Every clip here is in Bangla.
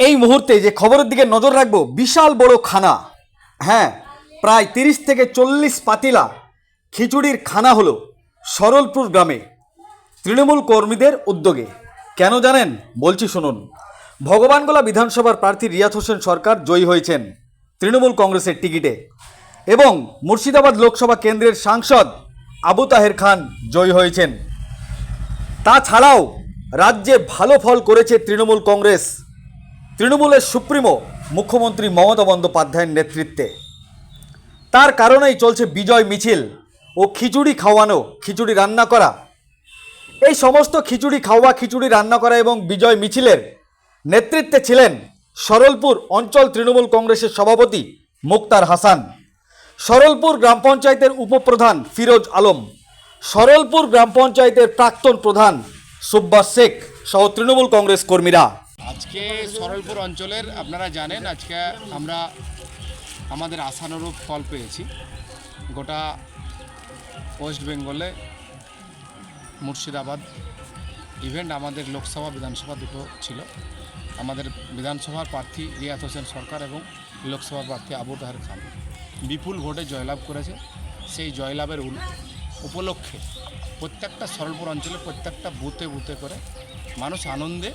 এই মুহূর্তে যে খবরের দিকে নজর রাখব, বিশাল বড় খানা। হ্যাঁ প্রায় তিরিশ থেকে চল্লিশ পাতিলা খিচুড়ির খানা হলো সরলপুর গ্রামে, তৃণমূল কর্মীদের উদ্যোগে। কেন জানেন? বলছি শুনুন। ভগবানগোলা বিধানসভার প্রার্থী রিয়াত হোসেন সরকার জয়ী হয়েছেন তৃণমূল কংগ্রেসের টিকিটে এবং মুর্শিদাবাদ লোকসভা কেন্দ্রের সাংসদ আবু তাহের খান জয়ী হয়েছেন। তাছাড়াও রাজ্যে ভালো ফল করেছে তৃণমূল কংগ্রেস। তৃণমূলের সুপ্রিমো মুখ্যমন্ত্রী মমতা বন্দ্যোপাধ্যায়ের নেতৃত্বে। তার কারণেই চলছে বিজয় মিছিল ও খিচুড়ি খাওয়ানো, খিচুড়ি রান্না করা। এই সমস্ত খিচুড়ি খাওয়া, খিচুড়ি রান্না করা এবং বিজয় মিছিলের নেতৃত্বে ছিলেন সরলপুর অঞ্চল তৃণমূল কংগ্রেসের সভাপতি মুক্তার হাসান। সরলপুর গ্রাম পঞ্চায়েতের উপপ্রধান ফিরোজ আলম। সরলপুর গ্রাম পঞ্চায়েতের প্রাক্তন প্রধান সুব্বাস শেখ সহ তৃণমূল কংগ্রেস কর্মীরা। আজকে সরলপুর অঞ্চলের, আপনারা জানেন, আজকে আমরা আমাদের আশানুরূপ ফল পেয়েছি। গোটা ওয়েস্ট বেঙ্গলে মুর্শিদাবাদ ইভেন্ট, আমাদের লোকসভা বিধানসভা দুটো ছিল। আমাদের বিধানসভার প্রার্থী রিয়াত হোসেন সরকার এবং লোকসভার প্রার্থী আবু তাহের খান। বিপুল ভোটে জয়লাভ করেছে। সেই জয়লাভের উপলক্ষে প্রত্যেকটা সরলপুর অঞ্চলে প্রত্যেকটা বুথে বুথে করে মানুষ আনন্দে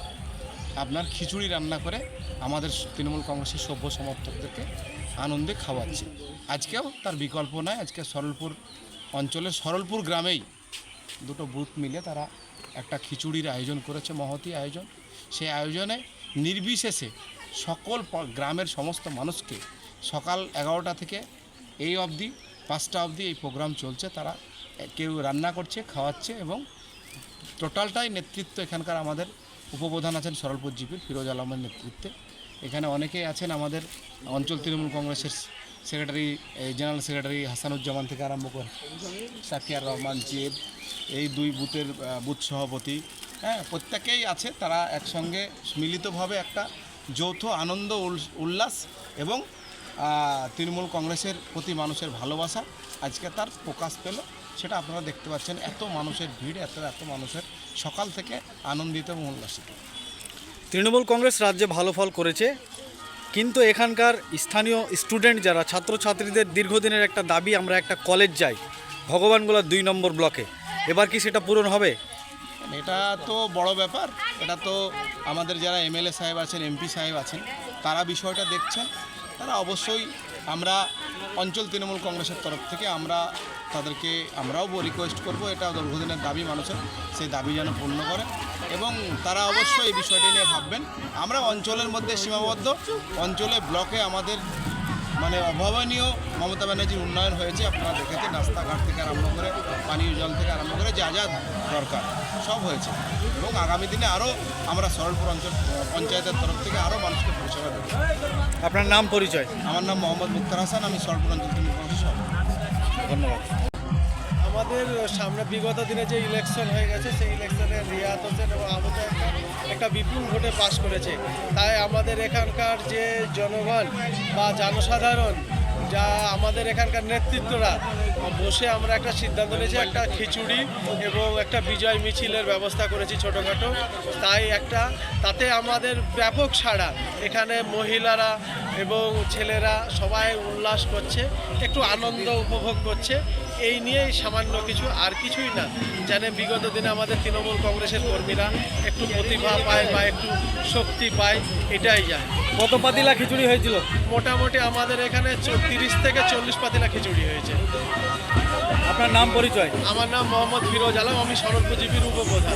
আপনার খিচুড়ি রান্না করে আমাদের তৃণমূল কংগ্রেসের সভ্য সমর্থকদেরকে আনন্দে খাওয়াচ্ছে। আজকেও তার বিকল্প নয়, আজকে সরলপুর অঞ্চলের সরলপুর গ্রামেই দুটো বুথ মিলে তারা একটা খিচুড়ির আয়োজন করেছে, মহতি আয়োজন। সেই আয়োজনে নির্বিশেষে সকল গ্রামের সমস্ত মানুষকে সকাল এগারোটা থেকে এই অবধি, পাঁচটা অবধি এই প্রোগ্রাম চলছে। তারা কেউ রান্না করছে, খাওয়াচ্ছে এবং টোটালটাই নেতৃত্ব এখানকার আমাদের উপপ্রধান আছেন সরলপুর ফিরোজ আলমের নেতৃত্বে। এখানে অনেকেই আছেন আমাদের অঞ্চল তৃণমূল কংগ্রেসের সেক্রেটারি জেনারেল সেক্রেটারি হাসানুজ্জামান থেকে আরম্ভ করে সাকিয়ার রহমান, জেদ, এই দুই বুথের বুথ সভাপতি। হ্যাঁ প্রত্যেকেই আছে, তারা একসঙ্গে মিলিতভাবে একটা যৌথ আনন্দ উল্লাস এবং তৃণমূল কংগ্রেসের প্রতি মানুষের ভালোবাসা আজকে তার প্রকাশ পেল। সেটা আপনারা দেখতে পাচ্ছেন এত মানুষের ভিড় এত এত মানুষের সকাল থেকে আনন্দিত এবং উল্লাসিত। তৃণমূল কংগ্রেস রাজ্যে ভালো ফল করেছে কিন্তু এখানকার স্থানীয় স্টুডেন্ট যারা ছাত্রছাত্রীদের দীর্ঘদিনের একটা দাবি আমরা একটা কলেজ যাই ভগবানগোলা দুই নম্বর ব্লকে। এবার কি সেটা পূরণ হবে? এটা তো বড় ব্যাপার এটা তো আমাদের যারা এমএলএ সাহেব আছেন এমপি সাহেব আছেন তারা বিষয়টা দেখছেন। তারা অবশ্যই আমরা অঞ্চল তৃণমূল কংগ্রেসের তরফ থেকে আমরা তাদেরকে, আমরাও রিকোয়েস্ট করব, এটা দীর্ঘদিনের দাবি মানুষের, সেই দাবি যেন পূর্ণ করে। এবং তারা অবশ্যই এই বিষয়টি নিয়ে ভাববেন। আমরা অঞ্চলের মধ্যে সীমাবদ্ধ, অঞ্চলে ব্লকে আমাদের মানে অভাবনীয় মমতা ব্যানার্জির উন্নয়ন হয়েছে, আপনারা দেখেছেন, রাস্তাঘাট থেকে আরম্ভ করে, পানীয় জল থেকে আরম্ভ করে যা যা দরকার, সব হয়েছে। এবং আগামী দিনে আরও আমরা সরলপুর অঞ্চল, পঞ্চায়েতের তরফ থেকে আরও মানুষকে পরিষেবা দেবো। আপনার নাম পরিচয়? আমার নাম মোহাম্মদ মুক্তার হাসান আমি কংগ্রেসের ধন্যবাদ। আমাদের সামনে বিগত দিনে যে ইলেকশন হয়ে গেছে সেই ইলেকশনে রিয়াত হোসেন এবং আহত একটা বিপুল ভোটে পাশ করেছে। তাই আমাদের এখানকার যে জনগণ বা জনসাধারণ যা আমাদের এখানকার নেতৃত্বরা। বসে আমরা একটা সিদ্ধান্ত নিয়েছি একটা খিচুড়ি এবং একটা বিজয় মিছিলের ব্যবস্থা করেছি ছোটোখাটো। তাই একটা তাতে আমাদের ব্যাপক সাড়া। এখানে মহিলারা এবং ছেলেরা সবাই উল্লাস করছে একটু আনন্দ উপভোগ করছে। এই নিয়েই সামান্য কিছু আর কিছুই না। জানে বিগত দিনে আমাদের তৃণমূল কংগ্রেসের কর্মীরা একটু প্রতিভা পায় বা একটু শক্তি পায় এটাই যায়। কত পাতিলা খিচুড়ি হয়েছিল? মোটামুটি আমাদের এখানে তিরিশ থেকে চল্লিশ পাতিলা খিচুড়ি হয়েছে। আপনার নাম পরিচয়? আমার নাম মোহাম্মদ ফিরোজ আলম আমি জিপির উপপ্রধান